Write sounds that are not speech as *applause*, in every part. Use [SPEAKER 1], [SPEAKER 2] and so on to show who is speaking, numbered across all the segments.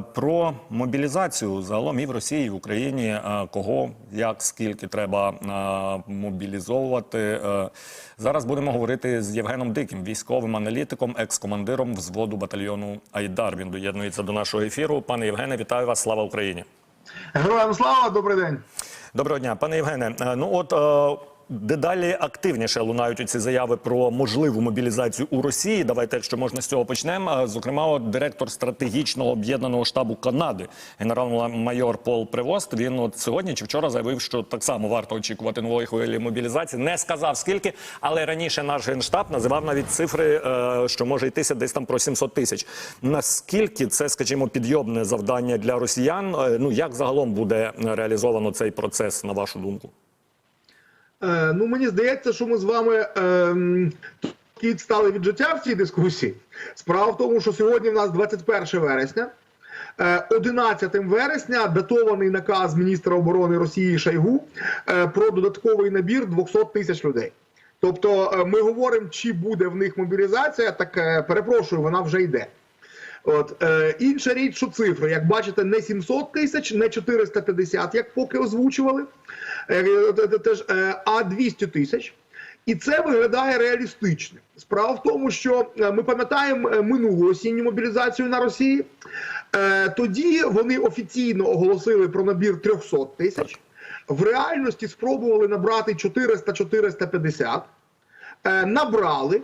[SPEAKER 1] Про мобілізацію загалом і в Росії, і в Україні е, кого, як, скільки треба е, мобілізовувати. Е, Зараз будемо говорити з Євгеном Диким, військовим аналітиком, екс-командиром взводу батальйону Айдар. Він доєднується до нашого ефіру. Пане Євгене, вітаю вас! Слава Україні!
[SPEAKER 2] Героям слава, добрий день.
[SPEAKER 1] Доброго дня, пане Євгене. е, Ну от е, дедалі активніше лунають ці заяви про можливу мобілізацію у Росії. Давайте, якщо можна з цього почнемо. Зокрема, от директор стратегічного об'єднаного штабу Канади, генерал-майор Пол Привост. Він от сьогодні чи вчора заявив, що так само варто очікувати нової хвилі мобілізації. Не сказав скільки, але раніше наш генштаб називав навіть цифри, е, що може йтися десь там про 700 тисяч. Наскільки це, скажімо, підйомне завдання для росіян? Е, Ну як загалом буде реалізовано цей процес, на вашу думку?
[SPEAKER 2] Е, ну мені здається, що ми з вами ем, трохи відстали від життя в цій дискусії. Справа в тому, що сьогодні в нас 21 вересня. Е, 11 вересня датований наказ міністра оборони Росії Шайгу е, про додатковий набір 200 тисяч людей. Тобто, е, ми говоримо, чи буде в них мобілізація, так е, перепрошую, вона вже йде. От е, інша річ, що цифри, як бачите, не 700 тисяч, не 450, як поки озвучували, е, е, теж, е, а 200 тисяч. І це виглядає реалістично. Справа в тому, що ми пам'ятаємо минулу осінню мобілізацію на Росії. Тоді вони офіційно оголосили про набір 300 тисяч. В реальності спробували набрати 400-450 е, набрали,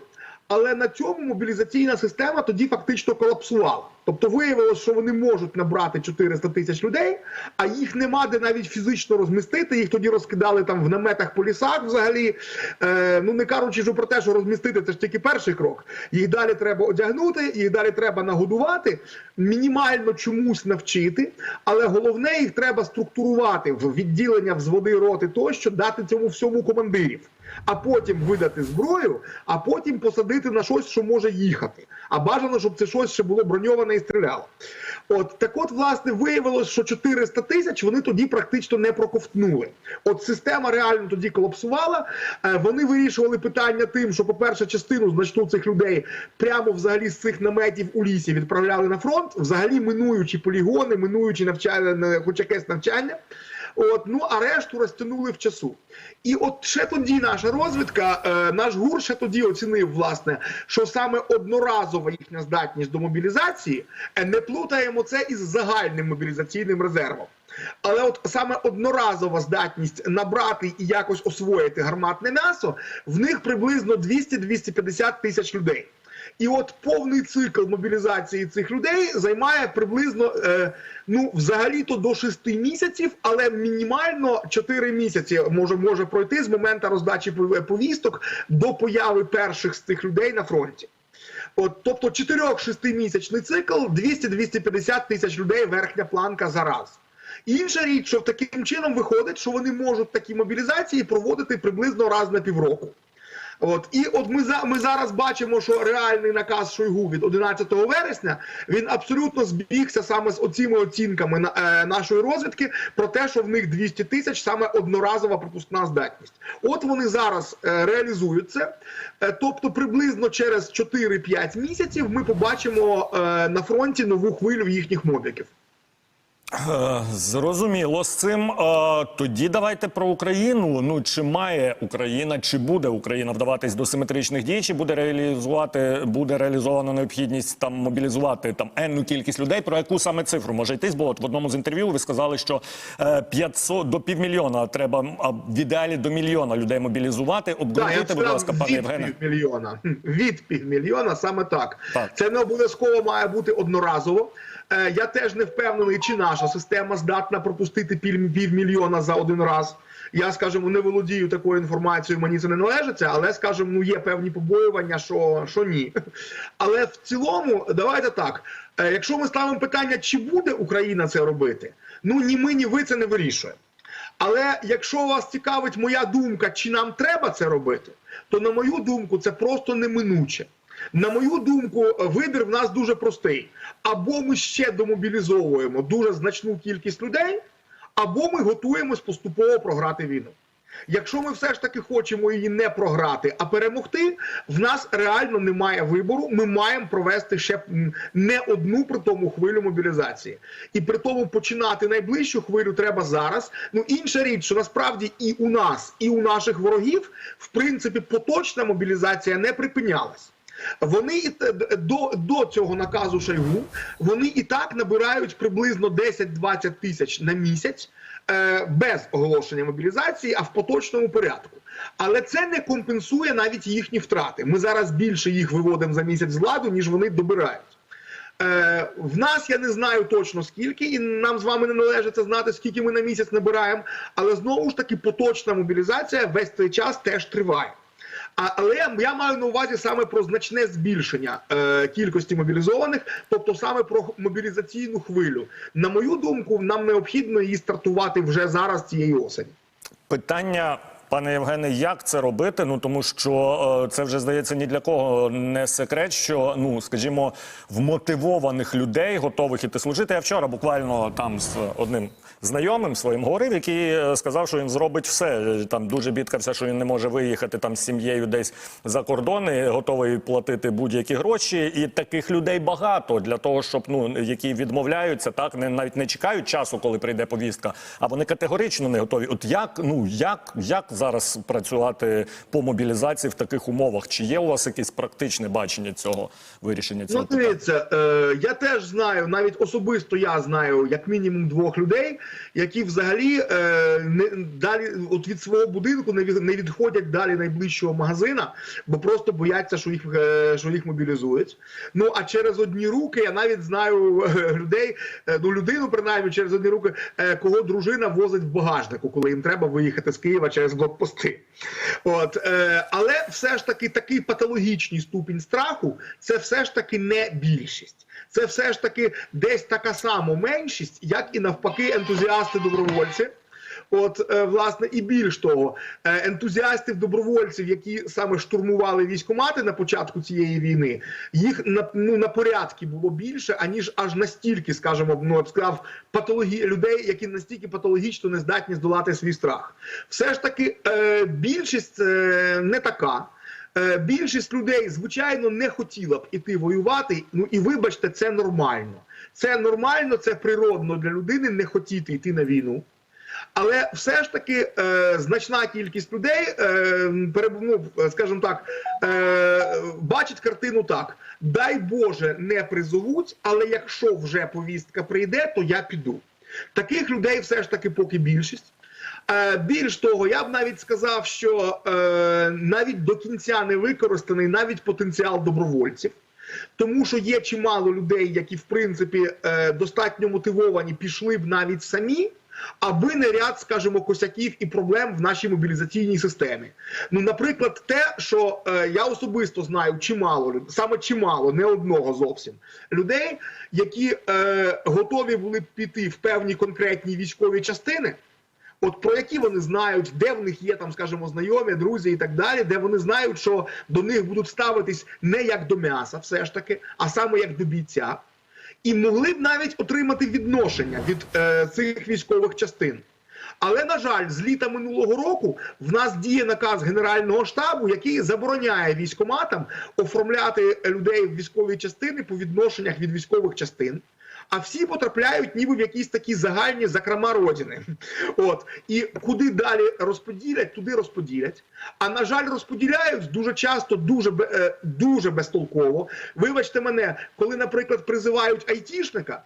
[SPEAKER 2] але на цьому мобілізаційна система тоді фактично колапсувала. Тобто виявилося, що вони можуть набрати 400 тисяч людей, а їх нема де навіть фізично розмістити. Їх тоді розкидали там в наметах по лісах взагалі. Е, ну не кажучи вже про те, що розмістити це ж тільки перший крок. Їх далі треба одягнути, їх далі треба нагодувати, мінімально чомусь навчити, але головне їх треба структурувати в відділення взводи роти тощо, дати цьому всьому командирів а потім видати зброю, а потім посадити на щось, що може їхати. А бажано, щоб це щось ще було броньоване і стріляло. От так, от, власне, виявилось, що 400 тисяч вони тоді практично не проковтнули. От система реально тоді колапсувала. Е, Вони вирішували питання тим, що, по-перше, частину значну цих людей прямо взагалі з цих наметів у лісі відправляли на фронт, взагалі минуючи полігони, минуючи навчання, хоч якесь навчання. От, ну а решту розтягнули в часу. І от ще тоді наша розвідка, е, наш ГУР ще тоді оцінив, власне, що саме одноразова їхня здатність до мобілізації, е, не плутаємо це із загальним мобілізаційним резервом. Але от саме одноразова здатність набрати і якось освоїти гарматне м'ясо, в них приблизно 200-250 тисяч людей. І от повний цикл мобілізації цих людей займає приблизно е, ну взагалі-то до 6 місяців, але мінімально 4 місяці може може пройти з моменту роздачі повісток до появи перших з цих людей на фронті. От, тобто 4-6 місячний цикл, 200-250 тисяч людей верхня планка за раз. Інша річ, що таким чином виходить, що вони можуть такі мобілізації проводити приблизно раз на півроку. От і от ми за ми зараз бачимо, що реальний наказ Шойгу від 11 вересня він абсолютно збігся саме з оціми оцінками на, е, нашої розвідки про те, що в них 200 тисяч саме одноразова пропускна здатність. От вони зараз е, реалізують це. Е, тобто, приблизно через 4-5 місяців ми побачимо е, на фронті нову хвилю їхніх мобіків.
[SPEAKER 1] Е, Зрозуміло з цим. Е, Тоді давайте про Україну. Ну чи має Україна, чи буде Україна вдаватись до симетричних дій, чи буде реалізувати, буде реалізована необхідність там мобілізувати там енну кількість людей. Про яку саме цифру може йтись? Бо от в одному з інтерв'ю ви сказали, що е, 500 до півмільйона треба в ідеалі до мільйона людей мобілізувати. Обґрунтуйте, будь ласка, пане
[SPEAKER 2] від півмільйона. *laughs* Від півмільйона, саме так.
[SPEAKER 1] Так.
[SPEAKER 2] Це не обов'язково має бути одноразово. Е, я теж не впевнений, чи наша система здатна пропустити пів- півмільйона за один раз. Я, скажімо, не володію такою інформацією, мені це не належиться, але, скажімо, ну є певні побоювання, що, що ні. Але в цілому, давайте так. е, Якщо ми ставимо питання, чи буде Україна це робити, ну ні ми, ні ви це не вирішуємо. Але якщо вас цікавить моя думка, чи нам треба це робити, то на мою думку, це просто неминуче. На мою думку, вибір в нас дуже простий: або ми ще домобілізовуємо дуже значну кількість людей, або ми готуємось поступово програти війну. Якщо ми все ж таки хочемо її не програти, а перемогти, в нас реально немає вибору. Ми маємо провести ще не одну при тому хвилю мобілізації, і при тому починати найближчу хвилю треба зараз. Ну інша річ, що насправді і у нас, і у наших ворогів, в принципі, поточна мобілізація не припинялась. Вони і до, до цього наказу Шойгу вони і так набирають приблизно 10-20 тисяч на місяць е, без оголошення мобілізації, а в поточному порядку. Але це не компенсує навіть їхні втрати. Ми зараз більше їх виводимо за місяць з ладу, ніж вони добирають. Е, в нас я не знаю точно скільки, і нам з вами не належить це знати, скільки ми на місяць набираємо. Але знову ж таки поточна мобілізація весь цей час теж триває. Але я маю на увазі саме про значне збільшення е, кількості мобілізованих, тобто саме про мобілізаційну хвилю. На мою думку, нам необхідно її стартувати вже зараз цієї осені.
[SPEAKER 1] Питання, пане Євгене, як це робити? Ну тому що е, це вже здається ні для кого не секрет, що ну скажімо, вмотивованих людей готових іти служити. Я вчора буквально там з одним знайомим своїм говорив, який е, сказав, що він зробить все. Там дуже бідкався, що він не може виїхати там з сім'єю десь за кордон і готовий платити будь-які гроші. І таких людей багато для того, щоб ну які відмовляються, так не навіть не чекають часу, коли прийде повістка, а вони категорично не готові. От як ну як, як зараз працювати по мобілізації в таких умовах? Чи є у вас якесь практичне бачення цього вирішення цього
[SPEAKER 2] Ну, дивіться, е, я теж знаю, навіть особисто я знаю як мінімум двох людей, які взагалі е, не далі от від свого будинку не, від, не відходять далі найближчого магазина, бо просто бояться, що їх е, що їх мобілізують. Ну а через одні руки я навіть знаю е, людей, е, ну людину принаймні через одні руки, е, кого дружина возить в багажнику, коли їм треба виїхати з Києва через блокпости. От, е, але все ж таки такий патологічний ступінь страху це все ж таки не більшість. Це все ж таки десь така сама меншість, як і навпаки ентузіасти-добровольці. От, е, власне, і більш того, е, ентузіастів добровольців, які саме штурмували військомати на початку цієї війни, їх на ну на порядки було більше, аніж аж настільки, скажімо, ну я б сказав, патологі людей, які настільки патологічно не здатні здолати свій страх. Все ж таки, е, більшість не така. Е, Більшість людей, звичайно, не хотіла б іти воювати. Ну і вибачте, це нормально. Це нормально, це природно для людини не хотіти йти на війну. Але все ж таки е, значна кількість людей, е, ну, скажімо так, е, бачить картину так: дай Боже, не призовуть, але якщо вже повістка прийде, то я піду. Таких людей все ж таки поки більшість. Е, Більш того, я б навіть сказав, що е, навіть до кінця не використаний навіть потенціал добровольців. Тому що є чимало людей, які в принципі е, достатньо мотивовані, пішли б навіть самі, аби не ряд, скажімо, косяків і проблем в нашій мобілізаційній системі. Ну, наприклад, те, що я особисто знаю чимало саме чимало, не одного зовсім людей, які готові були б піти в певні конкретні військові частини. От про які вони знають, де в них є там, скажімо, знайомі, друзі і так далі, де вони знають, що до них будуть ставитись не як до м'яса, все ж таки, а саме як до бійця, і могли б навіть отримати відношення від е, цих військових частин. Але на жаль, з літа минулого року в нас діє наказ Генерального штабу, який забороняє військоматам оформляти людей в військові частини по відношеннях від військових частин. А всі потрапляють ніби в якісь такі загальні закрома родини. От і куди далі розподілять, туди розподілять. А на жаль, розподіляють дуже часто, дуже е, дуже безтолково. Вибачте мене, коли, наприклад, призивають айтішника.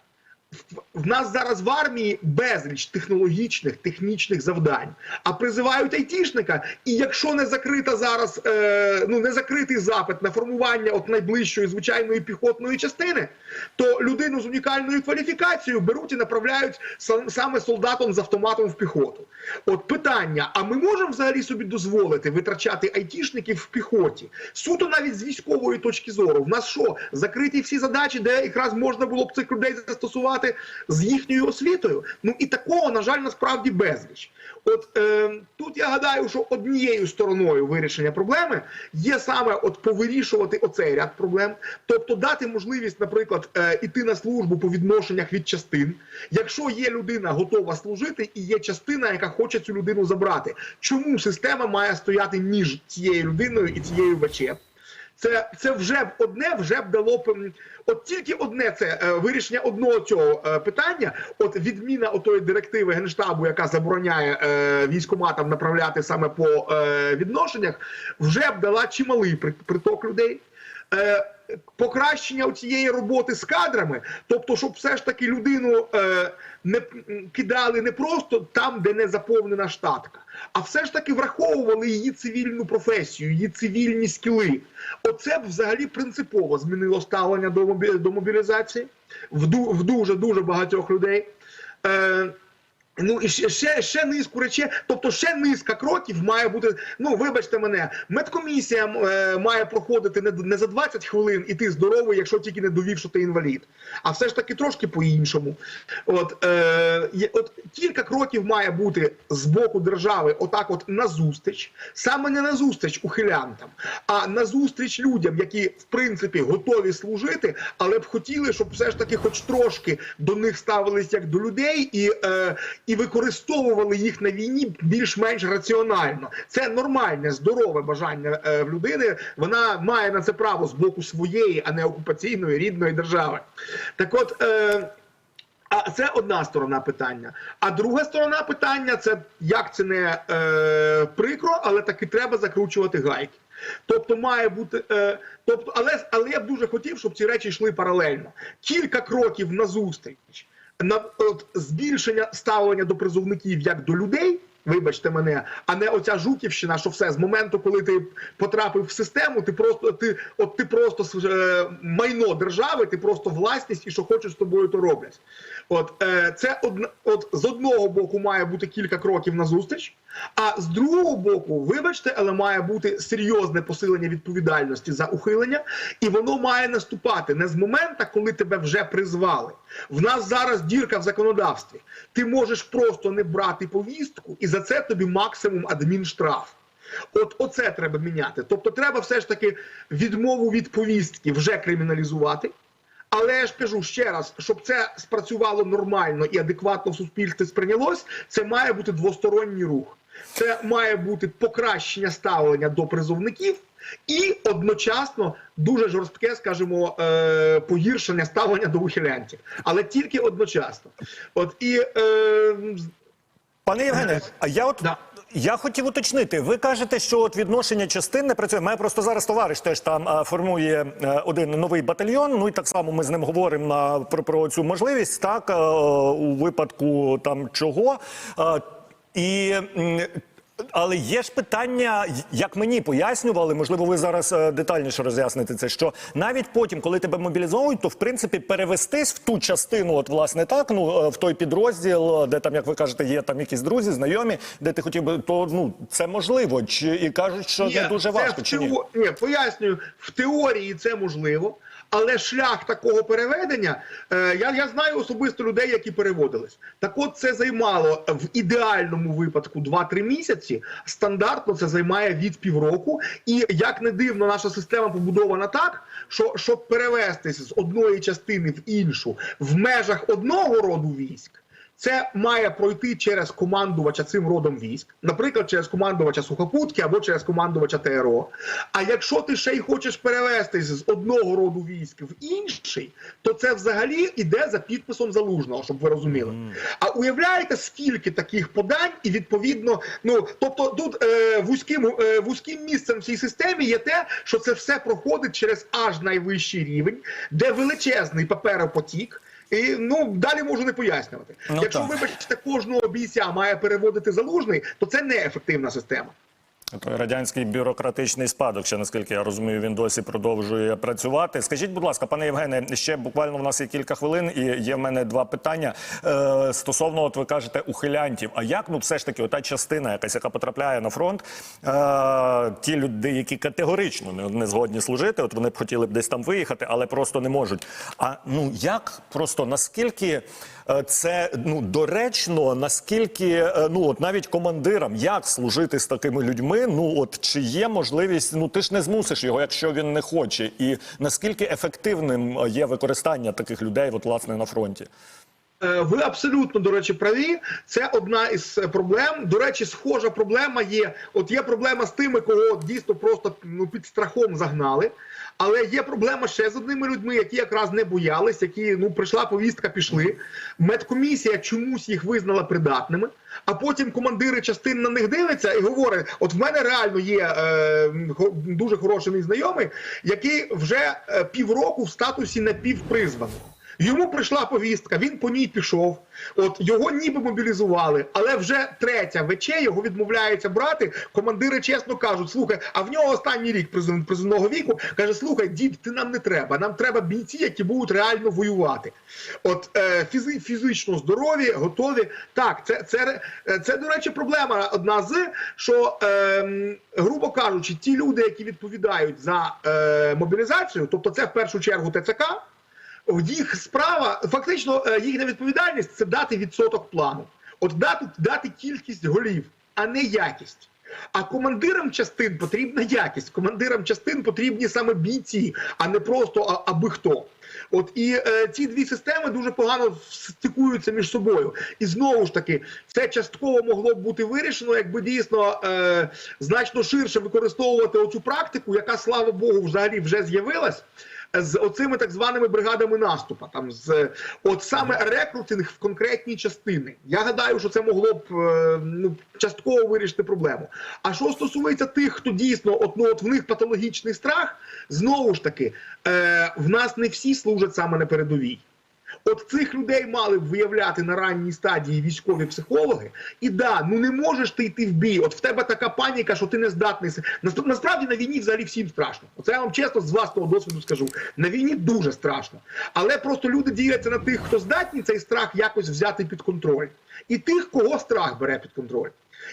[SPEAKER 2] В- нас зараз в армії безліч технологічних технічних завдань, а призивають айтішника. І якщо не закрита зараз, е, ну не закритий запит на формування от найближчої звичайної піхотної частини, то людину з унікальною кваліфікацією беруть і направляють сам- саме солдатом з автоматом в піхоту. От питання: а ми можемо взагалі собі дозволити витрачати айтішників в піхоті? Суто навіть з військової точки зору. В нас що закриті всі задачі, де якраз можна було б цих людей застосувати працювати з їхньою освітою. Ну і такого, на жаль, насправді безліч. От е, тут я гадаю, що однією стороною вирішення проблеми є саме от повирішувати оцей ряд проблем, тобто дати можливість, наприклад, е, іти на службу по відношеннях від частин. Якщо є людина готова служити, і є частина, яка хоче цю людину забрати, чому система має стояти між цією людиною і цією ВЧ? Це, це вже б одне вже б дало б от тільки одне це е, вирішення одного цього е, питання. От відміна отої директиви генштабу, яка забороняє е, військоматам направляти саме по відношеннях, вже б дала чималий при- приток людей. Покращення цієї роботи з кадрами, тобто, щоб все ж таки людину е, не кидали не просто там, де не заповнена штатка, а все ж таки враховували її цивільну професію, її цивільні скіли. Оце б взагалі принципово змінило ставлення до, мобі- до мобілізації в дуже дуже багатьох людей. Е, Ну і ще, ще, ще низку речей, тобто ще низка кроків має бути. Ну вибачте мене, медкомісія е, має проходити не, не за 20 хвилин і ти здоровий, якщо тільки не довів, що ти інвалід, а все ж таки трошки по-іншому. От, е, от кілька кроків має бути з боку держави, отак, от назустріч, саме не назустріч ухилянтам, а назустріч людям, які в принципі готові служити, але б хотіли, щоб все ж таки, хоч трошки до них ставились як до людей, і, е, і використовували їх на війні більш-менш раціонально. Це нормальне, здорове бажання е, в людини. Вона має на це право з боку своєї, а не окупаційної рідної держави. Так от. Е, а це одна сторона питання. А друга сторона питання це як це не е, прикро, але таки треба закручувати гайки. Тобто має бути, е, тобто, але, але я б дуже хотів, щоб ці речі йшли паралельно. Кілька кроків назустріч на от, збільшення ставлення до призовників як до людей. Вибачте мене, а не оця жуківщина, що все з моменту, коли ти потрапив в систему, ти просто ти, от ти просто е, майно держави, ти просто власність, і що хочуть з тобою, то роблять. От е, це одна, от з одного боку має бути кілька кроків назустріч, а з другого боку, вибачте, але має бути серйозне посилення відповідальності за ухилення, і воно має наступати не з моменту, коли тебе вже призвали. В нас зараз дірка в законодавстві. Ти можеш просто не брати повістку, і за це тобі максимум адмінштраф. От оце треба міняти. Тобто, треба все ж таки відмову від повістки вже криміналізувати. Але я ж кажу ще раз, щоб це спрацювало нормально і адекватно в суспільстві сприйнялось, це має бути двосторонній рух. Це має бути покращення ставлення до призовників і одночасно дуже жорстке, скажімо, е, погіршення ставлення до ухилянтів. Але тільки одночасно. От і е,
[SPEAKER 1] Пане Євгене, а я от
[SPEAKER 2] Да.
[SPEAKER 1] Я хотів уточнити. Ви кажете, що от відношення частин не працює. Мене просто зараз товариш теж там а, формує е, один новий батальйон. Ну і так само ми з ним говоримо на про, про цю можливість, так е, у випадку там чого. Е, і але є ж питання, як мені пояснювали, можливо, ви зараз е, детальніше роз'ясните це. Що навіть потім, коли тебе мобілізовують, то в принципі перевестись в ту частину, от власне так, ну е, в той підрозділ, е, де там, як ви кажете, є там якісь друзі, знайомі, де ти хотів би, то ну це можливо. Чи і кажуть, що не дуже
[SPEAKER 2] це
[SPEAKER 1] важко,
[SPEAKER 2] в
[SPEAKER 1] чи ні?
[SPEAKER 2] ні, пояснюю, в теорії це можливо. Але шлях такого переведення, е, я, я знаю особисто людей, які переводились. Так от це займало в ідеальному випадку 2-3 місяці. Стандартно це займає від півроку. І як не дивно, наша система побудована так, що щоб перевестись з одної частини в іншу в межах одного роду військ. Це має пройти через командувача цим родом військ, наприклад, через командувача сухопутки або через командувача ТРО. А якщо ти ще й хочеш перевестись з одного роду військ в інший, то це взагалі іде за підписом залужного, щоб ви розуміли. А уявляєте, скільки таких подань, і відповідно, ну тобто тут е, вузьким, е, вузьким місцем в цій системі є те, що це все проходить через аж найвищий рівень, де величезний паперопотік. І ну далі можу не пояснювати.
[SPEAKER 1] Ну,
[SPEAKER 2] Якщо
[SPEAKER 1] так.
[SPEAKER 2] вибачте, кожного бійця має переводити залужний, то це неефективна система.
[SPEAKER 1] Той радянський бюрократичний спадок, ще наскільки я розумію, він досі продовжує працювати. Скажіть, будь ласка, пане Євгене, ще буквально в нас є кілька хвилин, і є в мене два питання е, стосовно, от ви кажете, ухилянтів. А як ну все ж таки, ота частина, якась яка потрапляє на фронт, е, ті люди, які категорично не, не згодні служити, от вони б хотіли б десь там виїхати, але просто не можуть. А ну як просто наскільки е, це ну доречно, наскільки е, ну от навіть командирам, як служити з такими людьми? Ну от чи є можливість? Ну ти ж не змусиш його, якщо він не хоче, і наскільки ефективним е, є використання таких людей, от власне на фронті?
[SPEAKER 2] Е, Ви абсолютно до речі праві. Це одна із е, проблем. До речі, схожа проблема є. От є проблема з тими, кого дійсно просто ну під страхом загнали. Але є проблема ще з одними людьми, які якраз не боялись, які ну прийшла повістка, пішли. Медкомісія чомусь їх визнала придатними. А потім командири частин на них дивляться і говорять: от в мене реально є е, дуже хороший знайомий, який вже е, півроку в статусі напівпризваного. Йому прийшла повістка, він по ній пішов. От його ніби мобілізували, але вже третя ВЧ його відмовляється брати. Командири чесно кажуть: слухай, а в нього останній рік призов- призовного віку каже: слухай, дід, ти нам не треба. Нам треба бійці, які будуть реально воювати. От е, фізи, фізично здорові, готові. Так, це, це, це, це до речі, проблема одна з що, е, грубо кажучи, ті люди, які відповідають за е, мобілізацію, тобто це в першу чергу ТЦК. Їх справа, фактично, е, їхня відповідальність це дати відсоток плану. От дати, дати кількість голів, а не якість. А командирам частин потрібна якість. Командирам частин потрібні саме бійці, а не просто а, аби хто. От і е, ці дві системи дуже погано стикуються між собою. І знову ж таки, це частково могло б бути вирішено, якби дійсно е, значно ширше використовувати оцю практику, яка, слава Богу, взагалі вже з'явилась з оцими так званими бригадами наступу, там з от саме рекрутинг в конкретні частини. Я гадаю, що це могло б е, ну частково вирішити проблему. А що стосується тих, хто дійсно от, ну, от в них патологічний страх, знову ж таки, е, в нас не всі служать саме на передовій. От цих людей мали б виявляти на ранній стадії військові психологи. І да, ну не можеш ти йти в бій. От в тебе така паніка, що ти не здатний. Насправді на війні взагалі всім страшно. Оце я вам чесно з власного досвіду скажу. На війні дуже страшно. Але просто люди діляться на тих, хто здатні цей страх якось взяти під контроль, і тих, кого страх бере під контроль.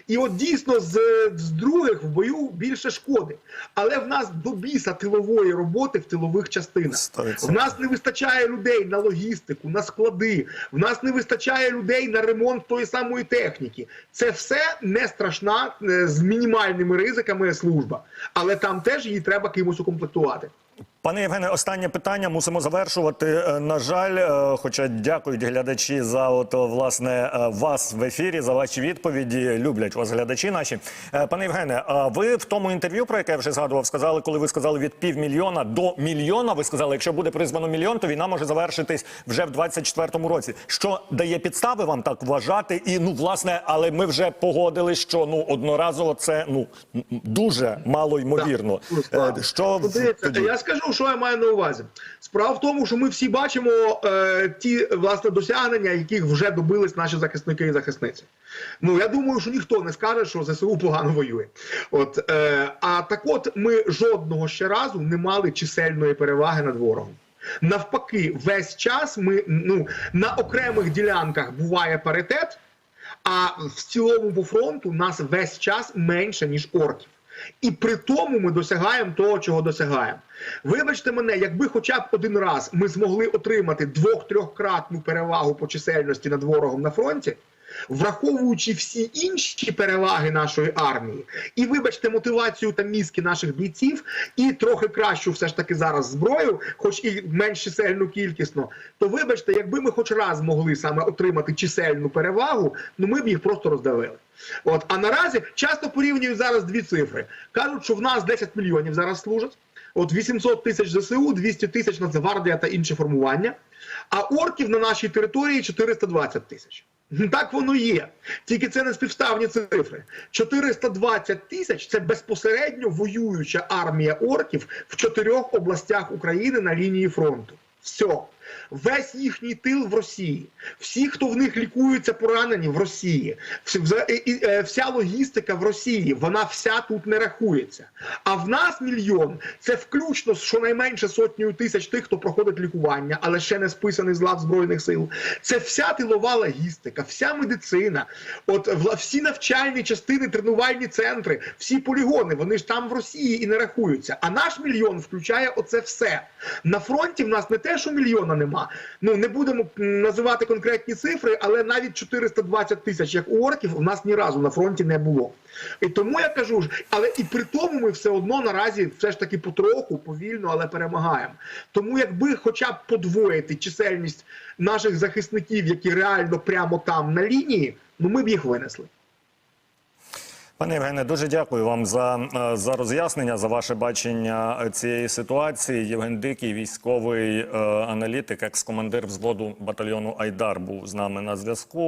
[SPEAKER 2] І от дійсно з, з других в бою більше шкоди. Але в нас до біса тилової роботи в тилових частинах.
[SPEAKER 1] Сто відсотків.
[SPEAKER 2] В нас не вистачає людей на логістику, на склади. В нас не вистачає людей на ремонт тої самої техніки. Це все не страшна е, з мінімальними ризиками служба, але там теж її треба кимось укомплектувати.
[SPEAKER 1] Пане Євгене, останнє питання мусимо завершувати. Е, На жаль, е, хоча дякують глядачі за от, власне е, вас в ефірі, за ваші відповіді. Люблять вас глядачі наші. Пане Євгене, ви в тому інтерв'ю, про яке я вже згадував, сказали, коли ви сказали від півмільйона до мільйона. Ви сказали, якщо буде призвано мільйон, то війна може завершитись вже в 24-му році. Що дає підстави вам так вважати? І ну власне, але ми вже погодили, що ну одноразово це ну дуже мало ймовірно. Що
[SPEAKER 2] Ну,
[SPEAKER 1] тоді?
[SPEAKER 2] я скажу, що я маю на увазі. Справа в тому, що ми всі бачимо е, ті власне досягнення, яких вже добились наші захисники і захисниці. Ну я думаю, що ніхто не скаже, що ЗСУ погано воює. От е, а так, от ми жодного ще разу не мали чисельної переваги над ворогом. Навпаки, весь час ми ну на окремих ділянках буває паритет, а в цілому по фронту нас весь час менше ніж орків. І при тому ми досягаємо того, чого досягаємо. Вибачте мене, якби хоча б один раз ми змогли отримати двох-трьохкратну перевагу по чисельності над ворогом на фронті, враховуючи всі інші переваги нашої армії, і вибачте мотивацію та мізки наших бійців, і трохи кращу все ж таки зараз зброю, хоч і менш чисельну кількісно, то вибачте, якби ми хоч раз могли саме отримати чисельну перевагу, ну ми б їх просто роздавили. От а наразі часто порівнюють зараз дві цифри. кажуть, що в нас 10 мільйонів зараз служать. От 800 тисяч ЗСУ, 200 тисяч Нацгвардія та інші формування. А орків на нашій території 420 тисяч. Так воно є. Тільки це не співставні цифри. 420 тисяч це безпосередньо воююча армія орків в чотирьох областях України на лінії фронту. Все. Весь їхній тил в Росії. Всі, хто в них лікуються, поранені в Росії. Е, Вся логістика в Росії, вона вся тут не рахується. А в нас мільйон це включно щонайменше сотнею тисяч тих, хто проходить лікування, але ще не списаний з лав збройних сил. Це вся тилова логістика, вся медицина, от всі навчальні частини, тренувальні центри, всі полігони, вони ж там в Росії і не рахуються. А наш мільйон включає оце все. На фронті в нас не те, що мільйона нема. Ну не будемо називати конкретні цифри, але навіть 420 тисяч, як у орків, у нас ні разу на фронті не було. І тому я кажу ж, але і при тому ми все одно наразі все ж таки потроху, повільно, але перемагаємо. Тому якби хоча б подвоїти чисельність наших захисників, які реально прямо там на лінії, ну ми б їх винесли.
[SPEAKER 1] Пане Євгене, дуже дякую вам за, е, за роз'яснення, за ваше бачення цієї ситуації. Євген Дикий, військовий е, аналітик, екс-командир взводу батальйону Айдар, був з нами на зв'язку.